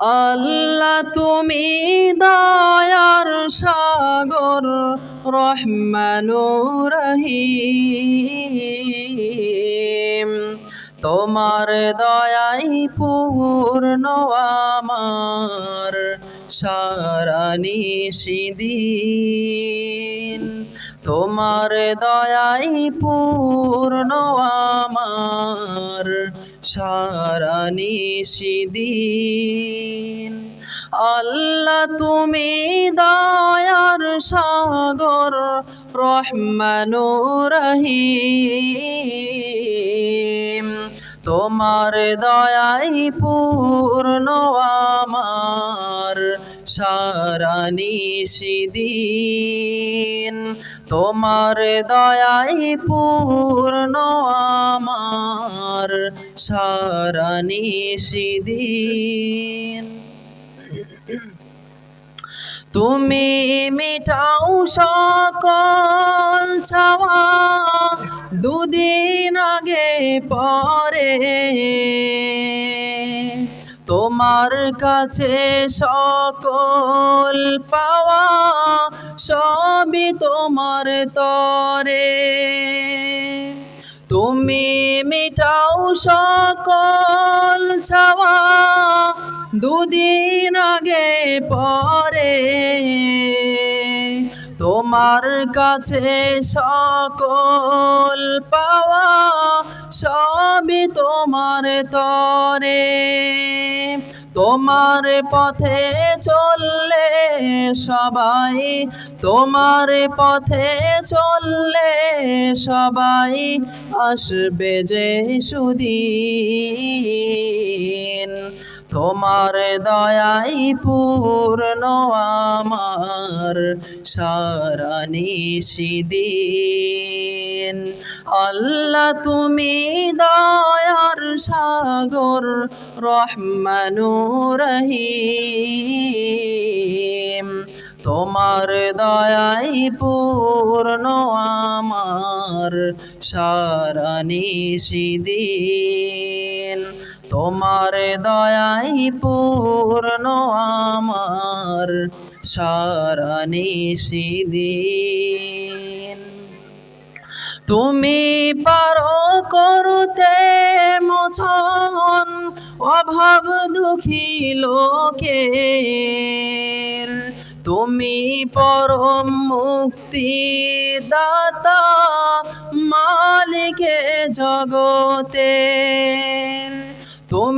আল্লাহ তুমি দয়ার সাগর রহমানুর রহিম তোমার দয়াই পূর্ণ আমার, সারা নিষিদিন তোমার দয়াই পূর্ণ আমার, সারা নিষিদিন আল্লাহ তুমি দয়ার সাগর রহমানুর রহিম তোমার দয়াই পূর্ণ আমার, সারা নিষিদিন তোমার দয়াই পূর্ণ আমার, সারা নিষিদিন তুমি মিটাও সকল ছাওয়া দুদিন আগে পরে। তোমার কাছে সকল পাওয়া সবই তোমার তরে। তুমি মিটাও সকল চাওয়া দুদিন আগে পরে তোমার কাছে সকল পাওয়া সবই তোমার তরে। তোমার পথে চললে সবাই, তোমার পথে চললে সবাই আসবে যে সুদিন। তোমার দয়াই পূর্ণ আমার সারা নিষিদিন আল্লাহ তুমি দয়ার সাগর রহমানুর রহিম তোমার দয়াই পূর্ণ আমার সারা নিষিদিন তোমার দয়াই পূর্ণ আমার সারা নিষিদিন তুমি পারো করতে মোছন অভাব দুঃখী লোকের। তুমি পরম মুক্তি দাতা মালিকে জগতের।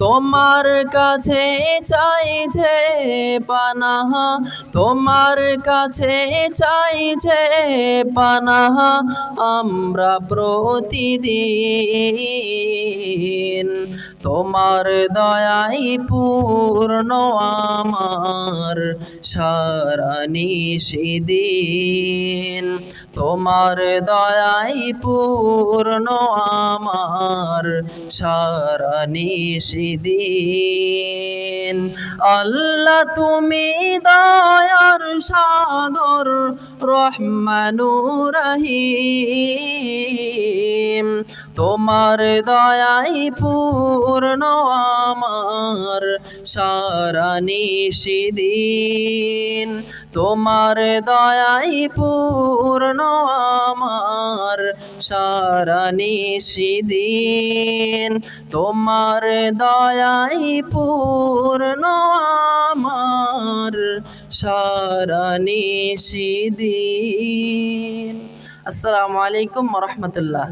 তোমার কাছে চাইছে পানাহা, তোমার কাছে চাইছে পানাহা, আমরা প্রতিদিন তোমার দয়াই পূর্ণ আমার সারা নিষিদিন তোমার দয়াই পূর্ণ আমার সারা নিষিদিন আল্লাহ তুমি দয়ার সাগর রহমানুর রহিম। তোমার দয়াই পূর্ণ আমার। সারা নিষিদিন তোমার দয়াই পূর্ণ আমার। সারা নিষিদিন তোমার দয়াই পূর্ণ আমার। সারা নিষিদিন আসসালামু আলাইকুম রহমতুল্লাহ।